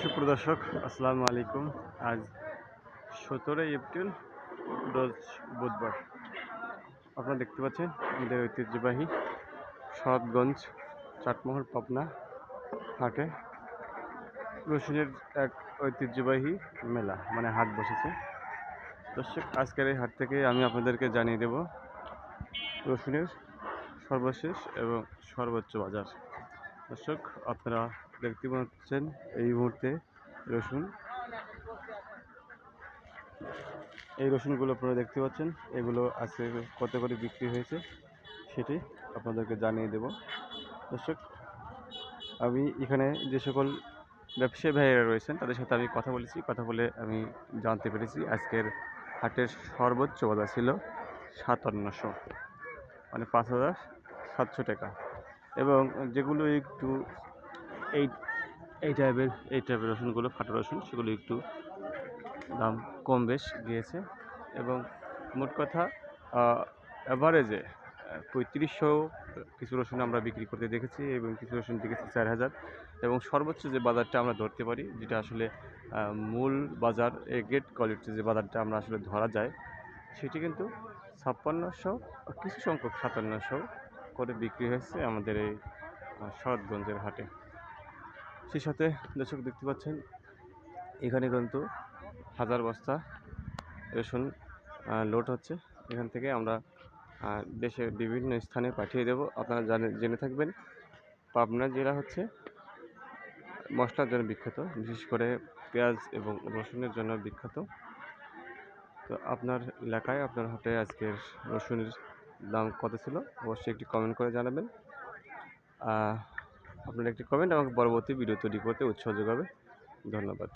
সুপ্রদর্শক আসসালামু আলাইকুম। আজ সতেরোই এপ্রিল, রোজ বুধবার। আপনারা দেখতে পাচ্ছেন, আমাদের ঐতিহ্যবাহী শরৎগঞ্জ চাটমোহর, পাবনা হাটে রসুনের এক ঐতিহ্যবাহী মেলা মানে হাট বসেছে। দর্শক, আজকের এই হাট থেকে আমি আপনাদেরকে জানিয়ে দেব রসুনের সর্বশেষ এবং সর্বোচ্চ বাজার। দর্শক, আপনারা দেখতে পাচ্ছেন এই মুহূর্তে রসুন। এই রসুনগুলো আপনারা দেখতে পাচ্ছেন, এগুলো আজকে কত করে বিক্রি হয়েছে সেটি আপনাদেরকে জানিয়ে দেব। দর্শক, আমি এখানে যে সকল ব্যবসায়ী ভাইয়েরা রয়েছেন, তাদের সাথে আমি কথা বলেছি, কথা বলে আমি জানতে পেরেছি আজকের হাটের সর্বোচ্চ বাজার ছিল সাতান্নশো মানে পাঁচ হাজার সাতশো টাকা। এবং যেগুলো একটু এই এই টাইপের এই টাইপের রসুনগুলো, ফাটা রসুন, সেগুলো একটু দাম কম বেশ গিয়েছে। এবং মোট কথা অ্যাভারেজে পঁয়ত্রিশশো কিছু রসুন আমরা বিক্রি করতে দেখেছি এবং কিছু রসুন দেখেছি চার হাজার। এবং সর্বোচ্চ যে বাজারটা আমরা ধরতে পারি, যেটা আসলে মূল বাজার, এ গেট কোয়ালিটির যে বাজারটা আমরা আসলে ধরা যায়, সেটি কিন্তু ছাপ্পান্নশো, কিছু সংখ্যক সাতান্নশো করে বিক্রি হয়েছে আমাদের এই শরৎগঞ্জের হাটে। সেই সাথে দর্শক দেখতে পাচ্ছেন, এখানে কিন্তু হাজার বস্তা রসুন লোড হচ্ছে। এখান থেকে আমরা দেশের বিভিন্ন স্থানে পাঠিয়ে দেব। আপনারা জানে, জেনে থাকবেন, পাবনা জেলা হচ্ছে মশলার জন্য বিখ্যাত, বিশেষ করে পেঁয়াজ এবং রসুনের জন্য বিখ্যাত। তো আপনার এলাকায়, আপনার হাটে আজকের রসুনের দাম কত ছিল? অবশ্যই একটি কমেন্ট করে জানাবেন। আপনার একটি কমেন্ট আমাকে পরবর্তী ভিডিও তৈরি করতে উৎসাহ যোগাবে। ধন্যবাদ।